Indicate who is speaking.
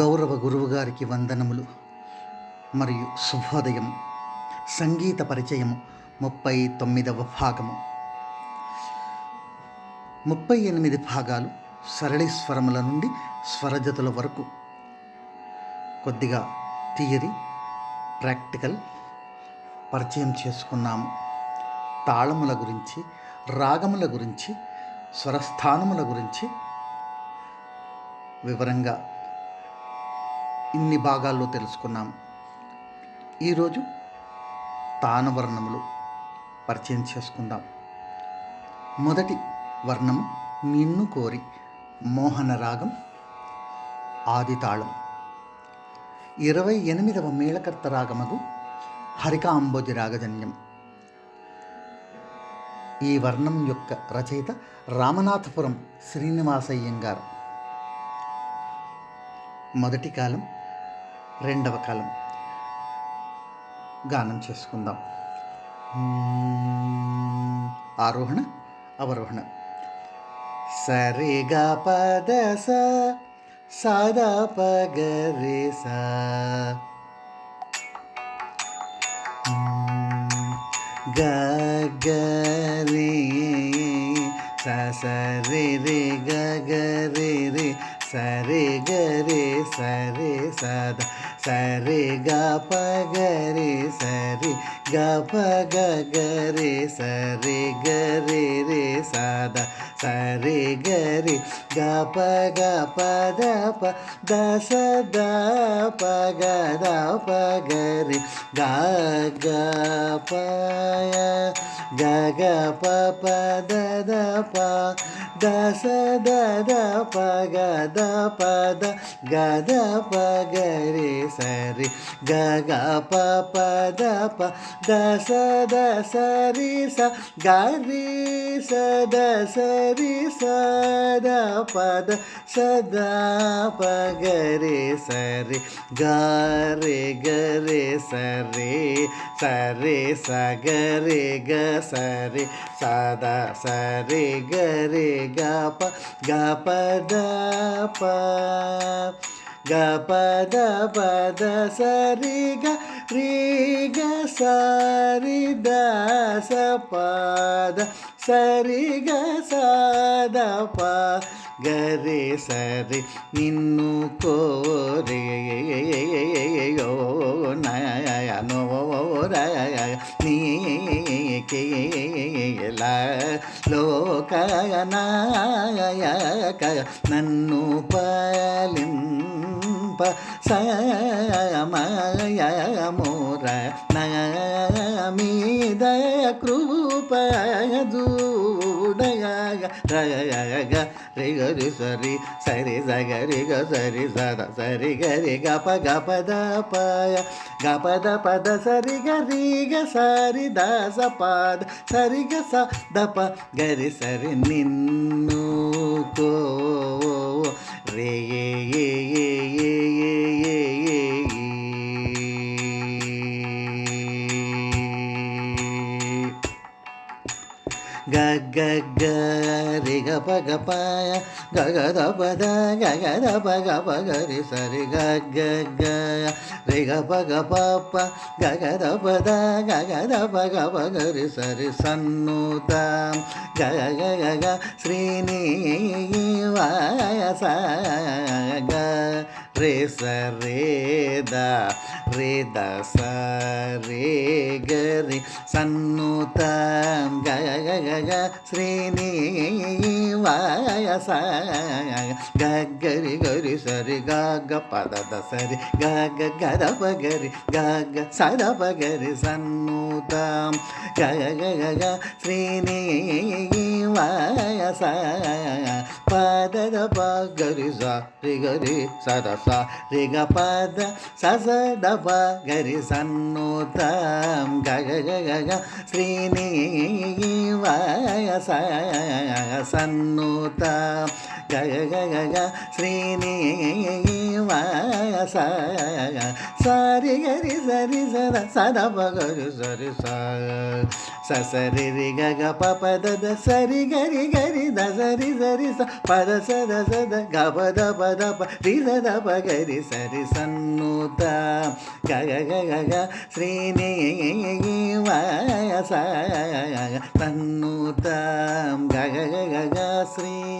Speaker 1: గౌరవ గురువుగారికి వందనములు. మరియు శుభోదయం. సంగీత పరిచయం ముప్పై తొమ్మిదవ భాగము. ముప్పై ఎనిమిది భాగాలు సరళి స్వరముల నుండి స్వరజతుల వరకు. కొద్దిగా థియరీ ప్రాక్టికల్ పరిచయం చేసుకున్నాము. తాళముల గురించి రాగముల గురించి స్వరస్థానముల గురించి వివరంగా ఇన్ని భాగాల్లో తెలుసుకున్నాం. ఈరోజు తానవర్ణములు పరిచయం చేసుకుందాం. మొదటి వర్ణము నిన్ను కోరి మోహన రాగం ఆదితాళం. ఇరవై ఎనిమిదవ మేళకర్త రాగమగు హరికాంబోజి రాగజన్యం. ఈ వర్ణం యొక్క రచయిత రామనాథపురం శ్రీనివాసయ్యంగారు. మొదటి కాలం రెండవ కాలం. గానం చేసుకుందాం. ఆరోహణ అవరోహణ. సరిగా పద స పగరే సా. గ సరే రే గగరే రే సరే గరే సరే సద సరే గ పగరే సరి గ పగ గరే సరే గరే రే సద సరే గరి గ పగ పద ప దశ ద పగ ద పగరి గ గ పయ గ గ ప ప ద ద ప దశ ద ద ప గ ద ప ద గ ద ప గ రే సరి గ గ ప ప ద ప దశ ద సరి స గ రి స ద సరి స ద ప ద స ద ప గ రే సరి గ రే గ రే సరి సరి స గ రే గ సరి సద సరి గ రే గ ప గ ప ద ప గ ప ద ప ద సరి గ రి గ సరి ద స ప ద సరి గ స ద ప గరే సరి నిన్ను కోరే యో నయనో రయ నీకేల లోకనాయక నన్ను పాలింప సమయముర నమీద కృపజూడగ రగ గరి సరి సరి సగరి గ సరి సద సరి గరి గప గప ద పయ గప ద పద సరి గరి గ సరి ద స పద సరి గ స దప గరి సరి నిన్ను కో రే ఏ ఏ ఏ ఏ గ గ గ రి గ ప గ ప గ గ ద ప ద గ గ ద ప గ ప గ రి స రి గ గ గ రి గ ప గ ప ప గ గ ద ప ద గ గ ద ప గ ప గ రి స రి సన్నుత గ గ గ గ గ శ్రీని శ్రీనివాస గ రే స రే ద రే ద స రే గ రి సన్నుత గ గ గ గ శ్రీని గ గగ్గరి గరి సరి గగ్గ గ పద ద సరి గ గ గరి గగ్గ సదప గరి సన్నుత గగ గగ గ గ గ శ్రీనివాస పద ద ప గరి స రి గరి స స రి గ పద స స ద ప గరి సన్నుత గ గ గ గ గ నూత గగ గగ శ్రీని. గ సారి గరి సరి సద సద పగరు సరి సరి రి గగ పప దద సరి గరి గరి ద సరి సరి స పద సద సద గ పద పద ప రి సద ప గరి సరి సన్నుత గగ గగ గ శ్రీని వాస తన్నుత గగ గగ శ్రీ